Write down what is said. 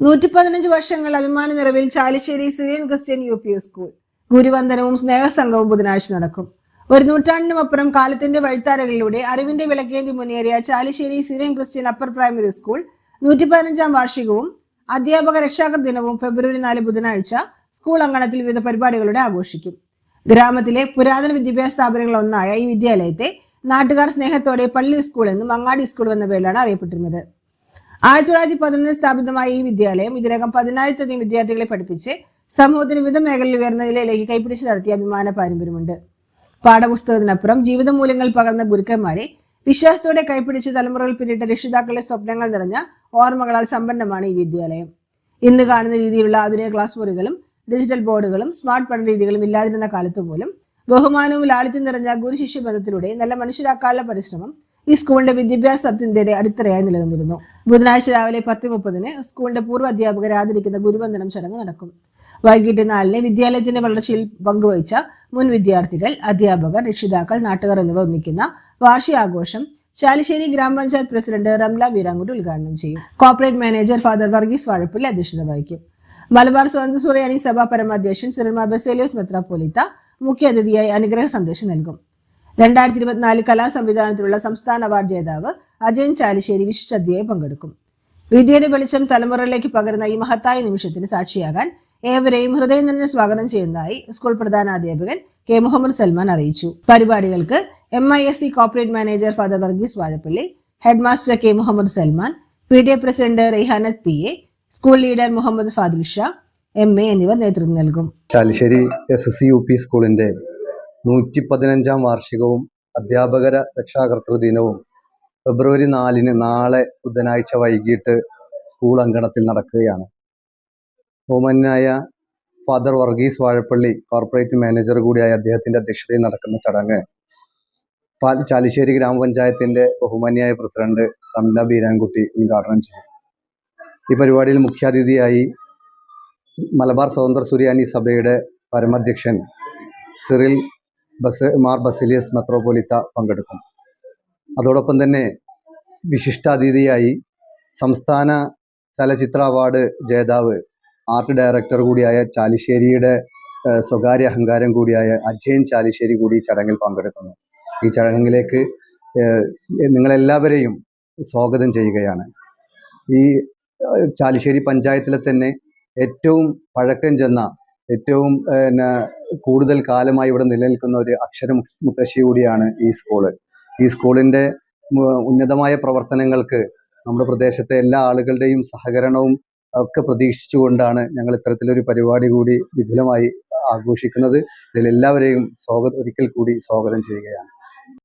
നൂറ്റി പതിനഞ്ച് വർഷങ്ങൾ അഭിമാന നിറവിൽ Chalissery Syrian Christian U P school. ഗുരുവന്ദനവും സ്നേഹസംഘവും ബുധനാഴ്ച നടക്കും. ഒരു നൂറ്റാണ്ടിനുമപ്പുറം കാലത്തിന്റെ വഴിത്താരകളിലൂടെ അറിവിന്റെ വിളക്കേന്തി മുന്നേറിയ Chalissery Syrian Christian upper primary school നൂറ്റി പതിനഞ്ചാം വാർഷികവും അധ്യാപക രക്ഷാകർ ദിനവും ഫെബ്രുവരി നാല് ബുധനാഴ്ച സ്കൂൾ അങ്കണത്തിൽ വിവിധ പരിപാടികളുടെ ആഘോഷിക്കും. ഗ്രാമത്തിലെ പുരാതന വിദ്യാഭ്യാസ സ്ഥാപനങ്ങളിൽ ഒന്നായ ഈ വിദ്യാലയത്തെ നാട്ടുകാർ സ്നേഹത്തോടെ പള്ളി സ്കൂൾ എന്നും അങ്ങാടി സ്കൂൾ എന്ന പേരിലാണ് അറിയപ്പെട്ടിരുന്നത്. ആയിരത്തി തൊള്ളായിരത്തി പതിനൊന്നിൽ സ്ഥാപിതമായ ഈ വിദ്യാലയം ഇതിനകം പതിനായിരത്തധികം വിദ്യാർത്ഥികളെ പഠിപ്പിച്ച് സമൂഹത്തിന് വിവിധ മേഖലയിൽ ഉയർന്ന നിലയിലേക്ക് കൈപ്പിടിച്ച് നടത്തിയ അഭിമാന പാരമ്പര്യമുണ്ട്. പാഠപുസ്തകത്തിനപ്പുറം ജീവിത മൂല്യങ്ങൾ പകർന്ന ഗുരുക്കന്മാരെ വിശ്വാസത്തോടെ കൈപ്പിടിച്ച് തലമുറകൾ പിന്നിട്ട രക്ഷിതാക്കളുടെ സ്വപ്നങ്ങൾ നിറഞ്ഞ ഓർമ്മകളാൽ സമ്പന്നമാണ് ഈ വിദ്യാലയം. ഇന്ന് കാണുന്ന രീതിയിലുള്ള ആധുനിക ക്ലാസ് മുറികളും ഡിജിറ്റൽ ബോർഡുകളും സ്മാർട്ട് പഠന രീതികളും ഇല്ലാതിരുന്ന കാലത്ത് പോലും ബഹുമാനവും ലാളിത്യം നിറഞ്ഞ ഗുരു ശിഷ്യ ബന്ധത്തിലൂടെ നല്ല മനുഷ്യരാക്കാനുള്ള പരിശ്രമം ഈ സ്കൂളിന്റെ വിദ്യാഭ്യാസത്തിന്റെ അടിത്തറയായി നിലനിന്നിരുന്നു. ബുധനാഴ്ച രാവിലെ പത്ത് മുപ്പതിന് സ്കൂളിന്റെ പൂർവ അധ്യാപകരെ ആദരിക്കുന്ന ഗുരുവന്ദനം ചടങ്ങ് നടക്കും. വൈകിട്ട് നാലിന് വിദ്യാലയത്തിന്റെ വളർച്ചയിൽ പങ്കുവഹിച്ച മുൻ വിദ്യാർത്ഥികൾ അധ്യാപകർ രക്ഷിതാക്കൾ നാട്ടുകാർ എന്നിവർ ഒന്നിക്കുന്ന വാർഷികാഘോഷം ചാലിശ്ശേരി ഗ്രാമപഞ്ചായത്ത് പ്രസിഡന്റ് റംല വീരാങ്കുട്ടി ഉദ്ഘാടനം ചെയ്യും. Corporate manager father Varghese Vazhappally അധ്യക്ഷത വഹിക്കും. മലബാർ സ്വതന്ത്ര സൂര്യാണി സഭാ പരമാധ്യക്ഷൻ സിറിമാർ ബസേലിയോസ് മെത്രാപ്പോലിത്ത മുഖ്യാതിഥിയായി അനുഗ്രഹ സന്ദേശം നൽകും. രണ്ടായിരത്തി ഇരുപത്തിനാല് കലാ സംവിധാനത്തിലുള്ള സംസ്ഥാന അവാർഡ് ജേതാവ് അജയൻ ചാലിശ്ശേരി വിശിഷ്ടാതിഥിയായി പങ്കെടുക്കും. വിദ്യയുടെ വെളിച്ചം തലമുറയിലേക്ക് പകരുന്ന ഈ മഹത്തായ നിമിഷത്തിന് സാക്ഷിയാകാൻ ഏവരെയും ഹൃദയം നിറഞ്ഞ സ്വാഗതം ചെയ്യുന്നതായി സ്കൂൾ പ്രധാനാധ്യാപകൻ കെ മുഹമ്മദ് സൽമാൻ അറിയിച്ചു. പരിപാടികൾക്ക് M I S C corporate manager father Varghese Vazhappally head master K Muhammad Salman P D A president Raihanath P A school leader Muhammad Fadil Shah M A എന്നിവർ നേതൃത്വം നൽകും. Chalissery S S C U P സ്കൂളിന്റെ നൂറ്റി പതിനഞ്ചാം വാർഷികവും അധ്യാപകര രക്ഷാകർതൃ ദിനവും ഫെബ്രുവരി നാലിന് നാളെ ബുധനാഴ്ച വൈകിട്ട് സ്കൂൾ അങ്കണത്തിൽ നടക്കുകയാണ്. ബഹുമാനായ father Varghese Vazhappally corporate manager കൂടിയായ അദ്ദേഹത്തിന്റെ അധ്യക്ഷതയിൽ നടക്കുന്ന ചടങ്ങ്. ചാലിശ്ശേരി ഗ്രാമപഞ്ചായത്തിന്റെ ബഹുമാന്യായ പ്രസിഡന്റ് റംല ബീരാൻകുട്ടി ഉദ്ഘാടനം ചെയ്യും. ഈ പരിപാടിയിൽ മുഖ്യാതിഥിയായി മലബാർ സ്വതന്ത്ര സുറിയാനി സഭയുടെ പരമാധ്യക്ഷൻ സിറിൽ ബസ് മാർ ബസിലിയസ് മെത്രോപൊലിത്ത പങ്കെടുക്കും. അതോടൊപ്പം തന്നെ വിശിഷ്ടാതിഥിയായി സംസ്ഥാന ചലച്ചിത്ര അവാർഡ് ജേതാവ് ആർട്ട് ഡയറക്ടർ കൂടിയായ ചാലിശ്ശേരിയുടെ സ്വകാര്യ അഹങ്കാരം കൂടിയായ അജയൻ ചാലിശ്ശേരി കൂടി ചടങ്ങിൽ പങ്കെടുക്കുന്നു. ഈ ചടങ്ങിലേക്ക് നിങ്ങളെല്ലാവരെയും സ്വാഗതം ചെയ്യുകയാണ്. ഈ ചാലിശ്ശേരി പഞ്ചായത്തിലെ തന്നെ ഏറ്റവും പഴക്കം ചെന്ന ഏറ്റവും പിന്നെ കൂടുതൽ കാലമായി ഇവിടെ നിലനിൽക്കുന്ന ഒരു അക്ഷര മുത്തശ്ശി കൂടിയാണ് ഈ സ്കൂൾ. ഈ സ്കൂളിന്റെ ഉന്നതമായ പ്രവർത്തനങ്ങൾക്ക് നമ്മുടെ പ്രദേശത്തെ എല്ലാ ആളുകളുടെയും സഹകരണവും ഒക്കെ പ്രതീക്ഷിച്ചുകൊണ്ടാണ് ഞങ്ങൾ ഇത്തരത്തിലൊരു പരിപാടി കൂടി വിപുലമായി ആഘോഷിക്കുന്നത്. ഇതിൽ എല്ലാവരെയും സ്വാഗതം ഒരിക്കൽ കൂടി സ്വാഗതം ചെയ്യുകയാണ്.